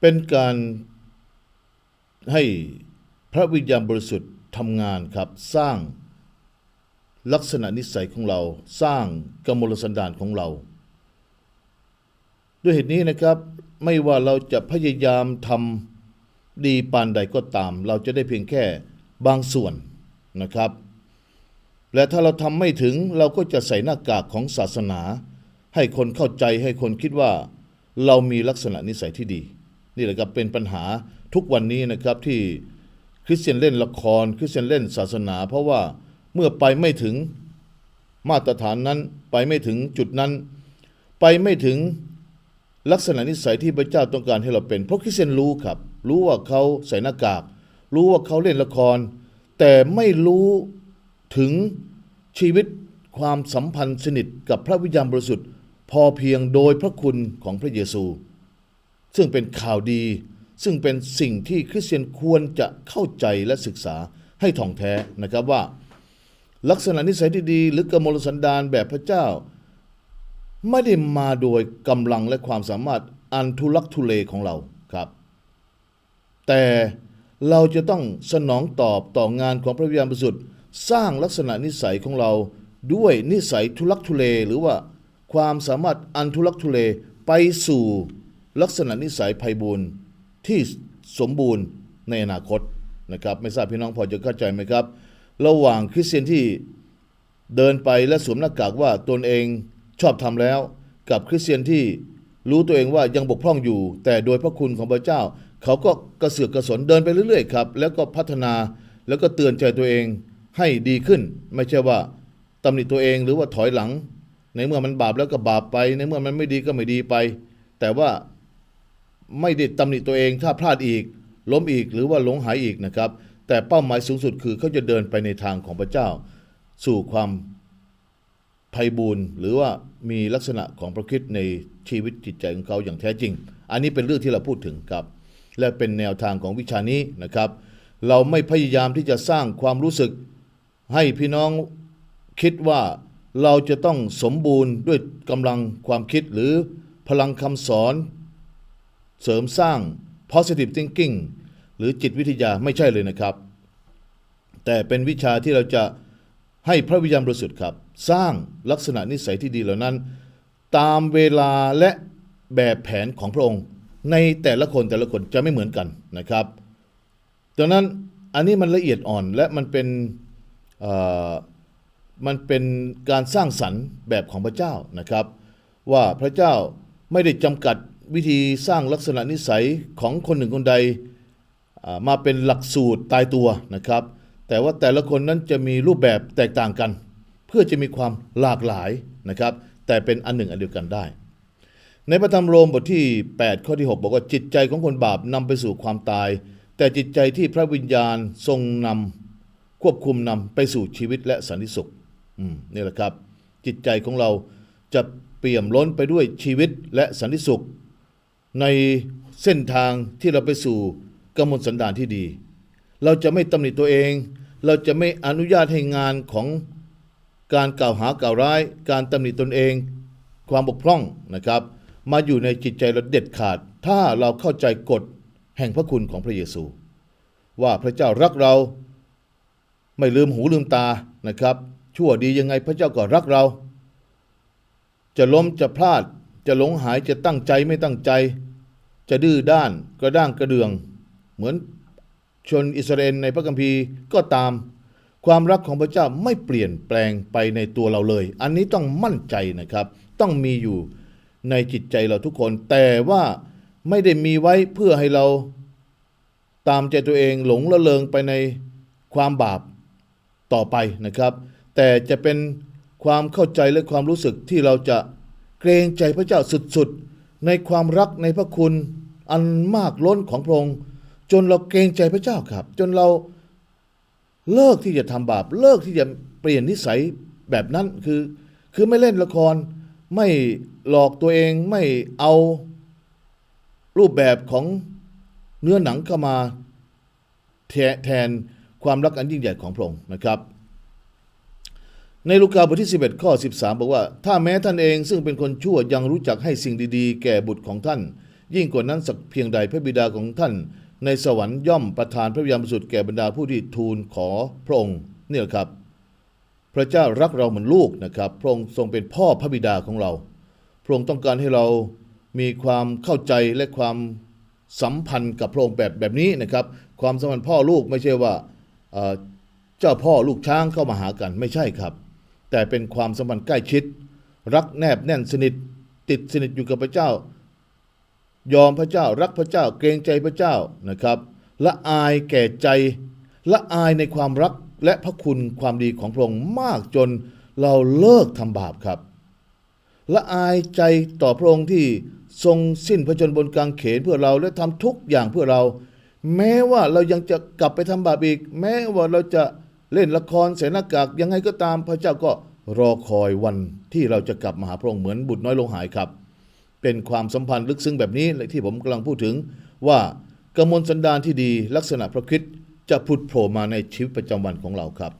เป็นการให้พระวิญญาณบริสุทธิ์ทำงานครับ สร้างลักษณะนิสัยของเรา สร้างกมลสันดานของเรา ด้วยเหตุนี้นะครับ ไม่ว่าเราจะพยายามทำดีปานใดก็ตาม เราจะได้เพียงแค่บางส่วนนะครับ และถ้าเราทำไม่ถึงเราก็จะใส่หน้ากากของศาสนา ให้คนเข้าใจให้คนคิดว่า เรามีลักษณะนิสัยที่ดี นี่แหละครับเป็นปัญหาทุกวันนี้นะครับที่คริสเตียนเล่นละครคริสเตียนเล่นศาสนา เพราะว่าเมื่อไปไม่ถึงมาตรฐานนั้นไปไม่ถึงจุดนั้น ไปไม่ถึงลักษณะนิสัยที่พระเจ้าต้องการให้เราเป็น เพราะคริสเตียนรู้ครับ รู้ว่าเขาใส่หน้ากาก รู้ว่าเขาเล่นละคร แต่ไม่รู้ถึงชีวิตความสัมพันธ์สนิทกับพระวิญญาณบริสุทธิ์ พอเพียงโดยพระคุณของพระเยซู ซึ่งเป็นข่าวดี ซึ่งเป็นสิ่งที่คริสเตียนควรจะเข้าใจและศึกษาให้ท่องแท้นะครับว่า ลักษณะนิสัยที่ดีหรือกมลสันดานแบบพระเจ้า ไม่ได้มาโดยกำลังและความสามารถอันทุลักทุเลของเราครับ แต่เราจะต้องสนองตอบต่องานของพระวิญญาณบริสุทธิ์สร้างลักษณะนิสัยของเราด้วยนิสัยทุลักทุเลหรือว่าความสามารถอันทุลักทุเลไปสู่ ลักษณะนิสัยไพบูรณ์ที่สมบูรณ์ในอนาคตนะครับไม่ทราบพี่น้องพอจะเข้าใจไหมครับ ระหว่างคริสเตียนที่เดินไปและสวมหน้ากากว่าตนเองชอบทำแล้ว กับคริสเตียนที่รู้ตัวเองว่ายังบกพร่องอยู่ แต่โดยพระคุณของพระเจ้า เขาก็กระเสือกกระสนเดินไปเรื่อยๆครับแล้วก็พัฒนาแล้วก็เตือนใจตัวเองให้ดีขึ้น ไม่ใช่ว่าตำหนิตัวเองหรือว่าถอยหลัง ในเมื่อมันบาปแล้วก็บาปไป ในเมื่อมันไม่ดีก็ไม่ดีไป แต่ว่า ไม่ได้ตำหนิตัวเองถ้าพลาดอีก ล้มอีกหรือว่าหลงหายอีกนะครับ แต่เป้าหมายสูงสุดคือเขาจะเดินไปในทางของพระเจ้า สู่ความไพบูรณ์หรือว่ามีลักษณะของพระคริสต์ในชีวิตจิตใจของเขาอย่างแท้จริง อันนี้เป็นเรื่องที่เราพูดถึงครับ และเป็นแนวทางของวิชานี้นะครับ เราไม่พยายามที่จะสร้างความรู้สึก ให้พี่น้องคิดว่าเราจะต้องสมบูรณ์ด้วยกำลังความคิดหรือพลังคำสอน เสริมสร้าง positive thinking หรือจิตวิทยาไม่ใช่เลยนะครับ แต่เป็นวิชาที่เราจะให้พระวิญญาณบริสุทธิ์ครับ สร้างลักษณะนิสัยที่ดีเหล่านั้น ตามเวลาและแบบแผนของพระองค์ ในแต่ละคนแต่ละคนจะไม่เหมือนกันนะครับดังนั้นอันนี้มันละเอียดอ่อนและมันเป็นมันเป็นการสร้างสรรค์แบบของพระเจ้านะครับ ว่าพระเจ้าไม่ได้จำกัด วิธีสร้างลักษณะนิสัยของคนหนึ่งคนใดมาเป็นหลักสูตรตายตัวนะครับ แต่ว่าแต่ละคนนั้นจะมีรูปแบบแตกต่างกัน เพื่อจะมีความหลากหลายนะครับ แต่เป็นอันหนึ่งอันเดียวกันได้ ในพระธรรมโรมบทที่ 8 ข้อที่ 6 บอกว่าจิตใจของคนบาปนำไปสู่ความตาย แต่จิตใจที่พระวิญญาณทรงนำควบคุมนำไปสู่ชีวิตและสันติสุขนี่แหละครับ จิตใจของเราจะเปี่ยมล้นไปด้วยชีวิตและสันติสุข ในเส้นทางที่เราไปสู่กำมลสันดานที่ดี เราจะไม่ตำหนิตัวเอง เราจะไม่อนุญาตให้งานของการกล่าวหากล่าวร้าย การตำหนิตนเอง ความบกพร่องนะครับ มาอยู่ในจิตใจเราเด็ดขาด ถ้าเราเข้าใจกฎแห่งพระคุณของพระเยซู ว่าพระเจ้ารักเราไม่ลืมหูลืมตานะครับ ชั่วดียังไงพระเจ้าก็รักเรา จะล้มจะพลาด จะหลงหายจะตั้งใจไม่ตั้งใจ จะดื้อด้านกระด้างกระเดือง เหมือนชนอิสราเอลในพระคัมภีร์ก็ตาม ความรักของพระเจ้าไม่เปลี่ยนแปลงไปในตัวเราเลย อันนี้ต้องมั่นใจนะครับ ต้องมีอยู่ในจิตใจเราทุกคน แต่ว่าไม่ได้มีไว้เพื่อให้เราตามใจตัวเองหลงละเลงไปในความบาปต่อไปนะครับ แต่จะเป็นความเข้าใจและความรู้สึกที่เราจะ เกรงใจพระเจ้าสุดๆ ในความรักในพระคุณอันมากล้นของพระองค์ จนเราเกรงใจพระเจ้าครับ จนเราเลิกที่จะทำบาป เลิกที่จะเปลี่ยนนิสัยแบบนั้นคือ คือไม่เล่นละครไม่หลอกตัวเองไม่เอารูปแบบของเนื้อหนังเข้ามาแทแทนความรักอันยิ่งใหญ่ของพระองค์นะครับ ในลูกาบทที่ 11 ข้อ 13 บอกว่า ถ้าแม้ท่านเองซึ่งเป็นคนชั่วยังรู้จักให้สิ่งดีๆ แก่บุตรของท่าน ยิ่งกว่านั้นสักเพียงใดพระบิดาของท่าน ในสวรรค์ย่อมประทานพระวิญญาณบริสุทธิ์แก่บรรดาผู้ที่ทูลขอพระองค์เนี่ยครับ พระเจ้ารักเราเหมือนลูกนะครับพระองค์ทรงเป็นพ่อพระบิดาของเรา พระองค์ต้องการให้เรามีความเข้าใจและความสัมพันธ์กับพระองค์แบบแบบนี้นะครับ ความสัมพันธ์พ่อลูกไม่ใช่ว่าเจ้าพ่อลูกช้างเข้ามาหากันไม่ใช่ครับ แต่เป็นความสัมพันธ์ใกล้ชิด รักแนบแน่นสนิท ติดสนิทอยู่กับพระเจ้า ยอมพระเจ้ารักพระเจ้าเกรงใจพระเจ้านะครับละอายแก่ใจละอายในความรักและพระคุณความดีของพระองค์มากจนเราเลิกทำบาปครับละอายใจต่อพระองค์ที่ทรงสิ้นพระชนม์บนกางเขนเพื่อเราและทำทุกอย่างเพื่อเรา แม้ว่าเรายังจะกลับไปทำบาปอีก แม้ว่าเราจะ เล่นละครใส่หน้ากากยังไงก็ตามพระเจ้าก็รอคอยวันที่เราจะกลับมาหาพระองค์เหมือนบุตรน้อยลงหายครับ เป็นความสัมพันธ์ลึกซึ้งแบบนี้และที่ผมกำลังพูดถึงว่ากมลสันดานที่ดีลักษณะพระคิดจะผุดโผล่มาในชีวิตประจำวันของเราครับ